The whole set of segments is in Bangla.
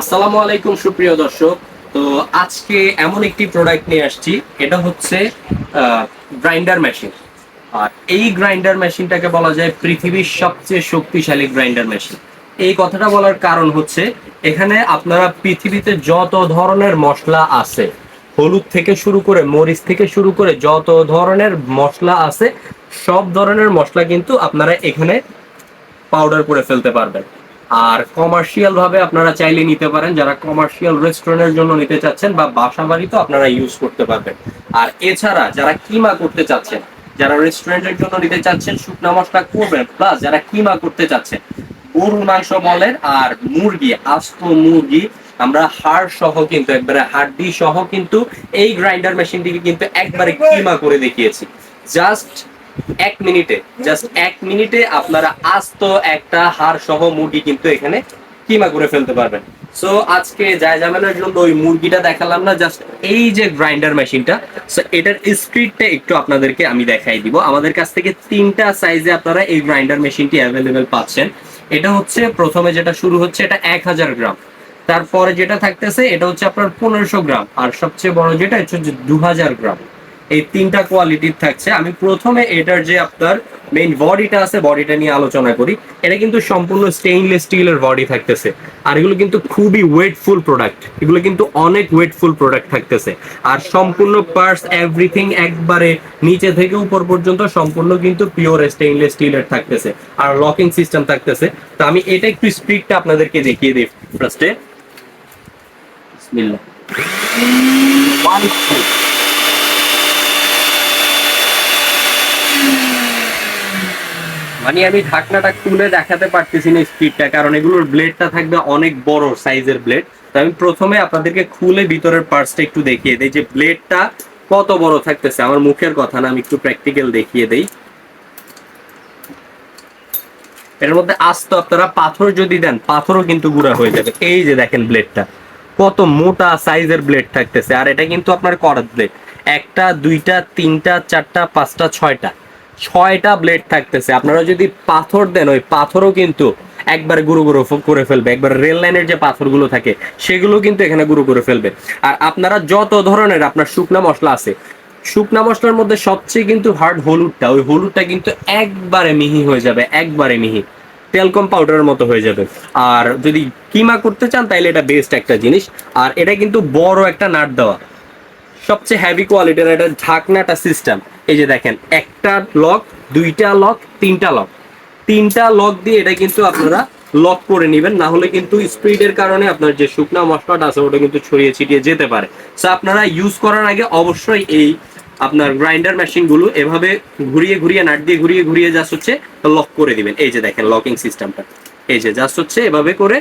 আসসালামু আলাইকুম, সুপ্রিয় দর্শক। তো আজকে এমন একটি প্রোডাক্ট নিয়ে আসছি। এটা হচ্ছে গ্রাইন্ডার মেশিন আর এই গ্রাইন্ডার মেশিনটাকে বলা যায় পৃথিবীর সবচেয়ে শক্তিশালী গ্রাইন্ডার মেশিন এই কথাটা বলার কারণ হচ্ছে, এখানে আপনারা পৃথিবীতে যত ধরনের মশলা আছে, হলুদ থেকে শুরু করে মরিচ থেকে শুরু করে যত ধরনের মশলা আছে, সব ধরনের মশলা কিন্তু আপনারা এখানে পাউডার করে ফেলতে পারবেন। আর কমার্শিয়াল ভাবে আপনারা চাইলে নিতে পারেন। যারা কমার্শিয়াল রেস্টুরেন্টের জন্য নিতে চাচ্ছেন বা বাসা বাড়িতেও আপনারা ইউজ করতে পারবেন। আর এছাড়া যারা কিমা করতে চাচ্ছেন, যারা রেস্টুরেন্টের জন্য নিতে চাচ্ছেন, শুকনা মশলা করবেন প্লাস যারা কিমা করতে চাচ্ছেন, গরুর মাংস বলেন আর মুরগি, আস্ত মুরগি, আমরা হাড় সহ কিন্তু একবারে হাড্ডি সহ কিন্তু এই গ্রাইন্ডার মেশিনটিকে কিন্তু একবারে কিমা করে দেখিয়েছি। জাস্ট এক মিনিটে জাস্ট এক মিনিটে আপনারা আস্ত একটা হাড় সহ মুরগি কিন্তু এখানে কিমা করে ফেলতে পারবেন। সো আজকে যায় জামেলার জন্য ওই মুরগিটা দেখালাম না জাস্ট এই যে গ্রাইন্ডার মেশিনটা সো এটার স্পিডটা একটু আপনাদেরকে আমি দেখাই দিব। আমাদের কাছ থেকে তিনটা সাইজে আপনারা এই গ্রাইন্ডার মেশিনটি অ্যাভেলেবেল পাচ্ছেন। এটা হচ্ছে প্রথমে যেটা শুরু হচ্ছে, এটা এক হাজার গ্রাম। তারপরে যেটা থাকতেছে, এটা হচ্ছে আপনার পনেরোশো গ্রাম। আর সবচেয়ে বড় যেটা হচ্ছে দু হাজার গ্রাম। এই তিনটা কোয়ালিটির থাকছে। আমি প্রথমে এটার যে আপনার মেইন বডিটা আছে বডিটা নিয়ে আলোচনা করি। এটা কিন্তু সম্পূর্ণ স্টেইনলেস স্টিলের বডি থাকতেছে। আর এগুলো কিন্তু খুবই ওয়েটফুল প্রোডাক্ট এগুলো কিন্তু অনেক ওয়েটফুল প্রোডাক্ট থাকতেছে। আর সম্পূর্ণ পার্টস এভরিথিং একবারে নিচে থেকে উপর পর্যন্ত সম্পূর্ণ কিন্তু পিওর স্টেইনলেস স্টিলের থাকতেছে। আর লকিং সিস্টেম থাকতেছে। তো আমি এটা একটু স্পিডটা আপনাদেরকে দেখিয়ে দিই ফার্স্টে বিসমিল্লাহ। মানে আমি ঢাকনাটা খুলে দেখাতে পারতেছি না স্পিডটা, কারণ এগুলোর ব্লেডটা থাকবে অনেক বড় সাইজের ব্লেড তো আমি প্রথমে আপনাদেরকে খুলে ভিতরের পার্টসটা একটু দেখিয়ে দেই যে ব্লেডটা কত বড় থাকতেছে। আমার মুখের কথা না, আমি একটু প্র্যাকটিক্যাল দেখিয়ে দেই। এর মধ্যে আস্ত আপনারা পাথর যদি দেন, পাথরও কিন্তু গুঁড়া হয়ে যাবে। এই যে দেখেন ব্লেডটা কত মোটা সাইজের ব্লেড থাকতেছে। আর এটা কিন্তু আপনার করাত ব্লেড একটা, দুইটা, তিনটা, চারটা, পাঁচটা, ছয়টা। ছয়টা ব্লেড থাকতেছে। আপনারা যদি পাথর দেন, ওই পাথরও কিন্তু একবার গুঁড়ো গুঁড়ো করে ফেলবে। একবার রেল লাইনের যে পাথরগুলো থাকে, সেগুলো কিন্তু এখানে গুঁড়ো করে ফেলবে। আর আপনারা যত ধরনের, আপনার শুকনা মশলা আছে, শুকনা মশলার মধ্যে সবচেয়ে কিন্তু হার্ড হলুদটা, ওই হলুদটা কিন্তু একবারে মিহি হয়ে যাবে, একবারে মিহি। তেলকম পাউডারের মতো হয়ে যাবে। আর যদি কিমা করতে চান তাহলে এটা বেস্ট একটা জিনিস। আর এটা কিন্তু বড় একটা নাট দেওয়া। সবচেয়ে হ্যাভি কোয়ালিটির এটা ঢাকনাটা সিস্টেম এই যে দেখেন, একটা লক দুইটা লক তিনটা লক তিনটা লক দিয়ে এটা কিন্তু আপনারা লক করে নেবেন, না হলে কিন্তু স্পিডের কারণে আপনার যে শুকনা মশলাটা আছে, ওটা কিন্তু ছড়িয়ে ছিটিয়ে যেতে পারে। সো আপনারা ইউজ করার আগে অবশ্যই এই আপনার গ্রাইন্ডার মেশিনগুলো এভাবে ঘুরিয়ে ঘুরিয়ে, নাট দিয়ে ঘুরিয়ে ঘুরিয়ে জাস্ট হচ্ছে লক করে দিবেন। এই যে দেখেন লকিং সিস্টেমটা এই যে জাস্ট হচ্ছে এভাবে করে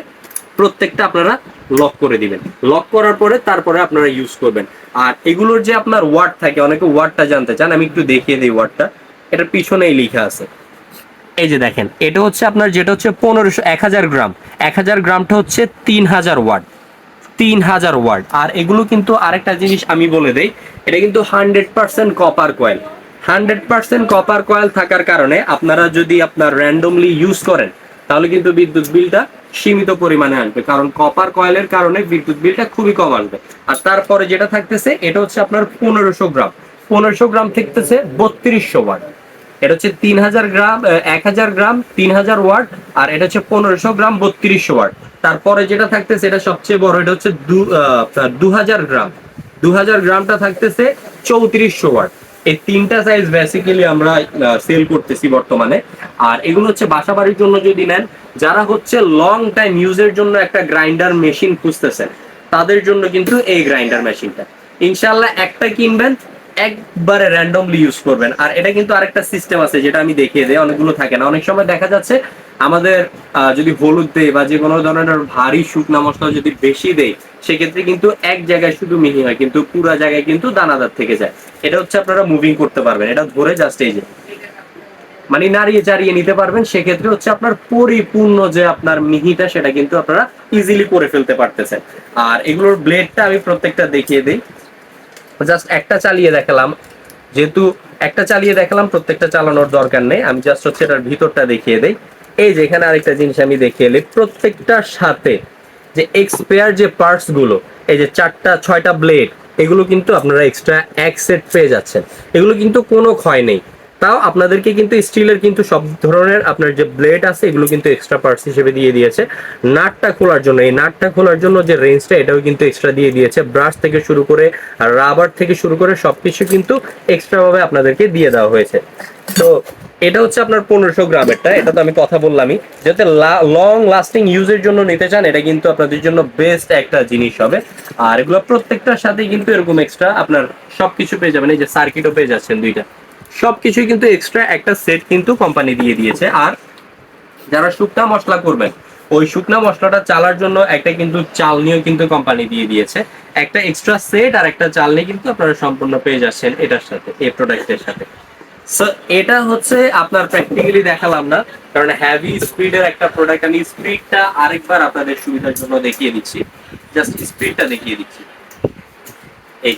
প্রত্যেকটা আপনারা লক করে দিবেন। লক করার পরে তারপরে আপনারা ইউজ করবেন। আর এগুলোর যে আপনার ওয়ার্ড থাকে, অনেকে ওয়ার্ডটা জানতে চান, আমি একটু দেখিয়ে দিই ওয়ার্ডটা এটার পিছনেই লেখা আছে। এই যে দেখেন, এটা হচ্ছে আপনার যেটা হচ্ছে পনেরোশো, এক হাজার গ্রাম। এক হাজার গ্রামটা হচ্ছে তিন হাজার ওয়ার্ড তিন হাজার ওয়ার্ড আর এগুলো কিন্তু আরেকটা জিনিস আমি বলে দেই, এটা কিন্তু hundred percent copper coil hundred percent copper coil থাকার কারণে আপনারা যদি আপনার র্যান্ডমলি ইউজ করেন, তাহলে কিন্তু বিদ্যুৎ বিলটা সীমিত পরিমাণে আসবে। কারণ কপার কয়েলের কারণে বিদ্যুৎ বিলটা খুবই কম আসবে। আর তারপরে যেটা থাকতেছে, এটা হচ্ছে আপনার পনেরোশো গ্রাম। পনেরোশো গ্রাম থাকতেছে বত্রিশশো ওয়াট। এটা হচ্ছে তিন হাজার গ্রাম এক হাজার গ্রাম, তিন হাজার ওয়াট, আর এটা হচ্ছে পনেরোশো গ্রাম, বত্রিশশো ওয়াট। তারপরে যেটা থাকতেছে, এটা সবচেয়ে বড়, এটা হচ্ছে দু হাজার গ্রাম। দু হাজার গ্রামটা থাকতেছে চৌত্রিশশো ওয়াট। এই তিনটা সাইজ বেসিক্যালি আমরা সেল করতেছি বর্তমানে। আর এগুলো হচ্ছে বাসা বাড়ির জন্য যদি নেন, যারা হচ্ছে লং টাইম ইউজের জন্য একটা গ্রাইন্ডার মেশিন খুঁজতেছেন, তাদের জন্য কিন্তু এই গ্রাইন্ডার মেশিনটা ইনশাল্লাহ একটা কিনবেন, একবারে র্যান্ডমলি ইউজ করবেন। আর এটা কিন্তু আরেকটা সিস্টেম আছে, যেটা আমি দেখিয়ে দেয় অনেকগুলো থাকে না। অনেক সময় দেখা যাচ্ছে আমাদের যদি হলুদ দেয় বা যে কোনো ধরনের ভারী শুকনা মশলা যদি বেশি দেয় সেক্ষেত্রে কিন্তু এক জায়গায় শুধু মিহি হয়, কিন্তু পুরা জায়গায় কিন্তু দানাদার থেকে যায়। এটা হচ্ছে আপনারা মুভিং করতে পারবেন, এটা ধরে জাস্ট এই যে। মানে নাড়িয়ে চাড়িয়ে নিতে পারবেন, সেক্ষেত্রে হচ্ছে আপনার পরিপূর্ণ যে আপনার মিহিটা, সেটা কিন্তু আপনারা ইজিলি করে ফেলতে পারতেছেন। আর এগুলোর ব্লেডটা আমি প্রত্যেকটা দেখিয়ে দিই। জাস্ট একটা চালিয়ে দেখালাম। যেহেতু একটা চালিয়ে দেখালাম, প্রত্যেকটা চালানোর দরকার নেই। আমি জাস্ট হচ্ছে এটার ভিতরটা দেখিয়ে দেই। এই যে এখানে আরেকটা জিনিস আমি দেখিয়ে এলি, প্রত্যেকটার সাথে যে এক্সপায়ার যে পার্টসগুলো, এই যে চারটা, ছয়টা ব্লেড এগুলো কিন্তু আপনারা এক্সট্রা এক সেট পেয়ে যাচ্ছেন। এগুলো কিন্তু কোনো ক্ষয় নেই। তাও আপনাদেরকে কিন্তু স্টিলের কিন্তু সব ধরনের আপনার যে ব্লেড আছে, এগুলো কিন্তু এক্সট্রা পার্টস হিসেবে দিয়ে দিয়েছে। নাটটা খোলার জন্য, এই নাটটা খোলার জন্য যে রেঞ্জটা এটাও কিন্তু এক্সট্রা দিয়ে দিয়েছে। ব্রাশ থেকে শুরু করে রাবার থেকে শুরু করে সবকিছু কিন্তু এক্সট্রাভাবে আপনাদেরকে দিয়ে দেওয়া হয়েছে। তো এটা হচ্ছে আপনার পনেরোশো গ্রামেরটা, এটা তো আমি কথা বললামই। যাতে লং লাস্টিং ইউজের জন্য নিতে চান, এটা কিন্তু আপনাদের জন্য বেস্ট একটা জিনিস হবে। আর এগুলো প্রত্যেকটার সাথে কিন্তু এরকম এক্সট্রা আপনার সবকিছু পেয়ে যাবেন, এই যে সার্কিটও পেয়ে যাচ্ছেন দুইটা। সবকিছুই কিন্তু এক্সট্রা একটা সেট কিন্তু কোম্পানি দিয়ে দিয়েছে। আর যারা শুকনা মশলা করবেন, ওই শুকনা মশলাটা চালার জন্য একটা কিন্তু চালনিও কিন্তু কোম্পানি দিয়ে দিয়েছে। একটা এক্সট্রা সেট আর একটা চালনি কিন্তু আপনারা সম্পূর্ণ পেয়ে যাচ্ছেন এটার সাথে, এই প্রোডাক্টের সাথে। সো এটা হচ্ছে আপনার প্র্যাকটিক্যালি দেখালাম না, কারণ হ্যাভি স্পিডের একটা প্রোডাক্ট আমি স্পিডটা আরেকবার আপনাদের সুবিধার জন্য দেখিয়ে দিচ্ছি। জাস্ট স্পিডটা দেখিয়ে দিচ্ছি। এই।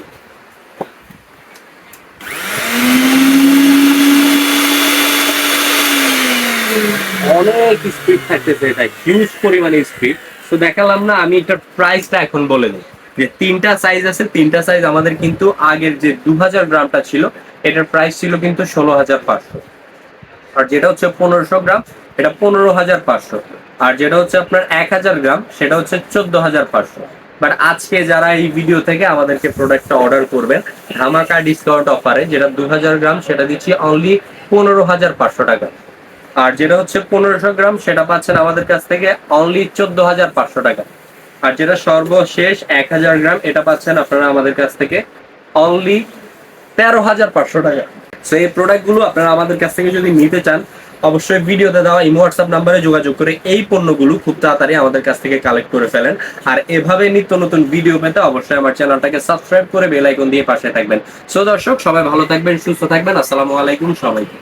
অনেক স্পিড থাকতেছে, এটা হিউজ পরিমাণে স্পিড তো দেখালাম না, আমি এটার প্রাইসটা এখন বলে দিই। যে তিনটা সাইজ আছে, তিনটা সাইজ আমাদের কিন্তু আগের যে দু হাজার গ্রামটা ছিল এটার প্রাইস ছিল কিন্তু ষোলো হাজার পাঁচশো। আর যেটা হচ্ছে পনেরোশো গ্রাম, এটা পনেরো হাজার পাঁচশো। আর যেটা হচ্ছে আপনার এক হাজার গ্রাম, সেটা হচ্ছে চোদ্দ হাজার পাঁচশো। বাট আজকে যারা এই ভিডিও থেকে আমাদেরকে প্রোডাক্টটা অর্ডার করবেন, ধামাকা ডিসকাউন্ট অফারে যেটা দু হাজার গ্রাম, সেটা দিচ্ছি অনলি পনেরো হাজার পাঁচশো টাকা। আর যেটা হচ্ছে পনেরোশো গ্রাম, সেটা পাচ্ছেন আমাদের কাছ থেকে অনলি চোদ্দ হাজার পাঁচশো টাকা। আর যেটা সর্বশেষ এক হাজার গ্রাম, এটা পাচ্ছেন আপনারা আমাদের কাছ থেকে অনলি তেরো হাজার পাঁচশো টাকা। সো এই প্রোডাক্টগুলো আপনারা আমাদের কাছ থেকে যদি নিতে চান, অবশ্যই ভিডিওতে দেওয়া ইমো হোয়াটসঅ্যাপ নাম্বারে যোগাযোগ করে এই পণ্যগুলো খুব তাড়াতাড়ি আমাদের কাছ থেকে কালেক্ট করে ফেলেন। আর এভাবে নিত্য নতুন ভিডিও পেতে অবশ্যই আমার চ্যানেলটাকে সাবস্ক্রাইব করে বেল আইকন দিয়ে পাশে থাকবেন। সো দর্শক, সবাই ভালো থাকবেন, সুস্থ থাকবেন। আসসালামু আলাইকুম, সবাইকে।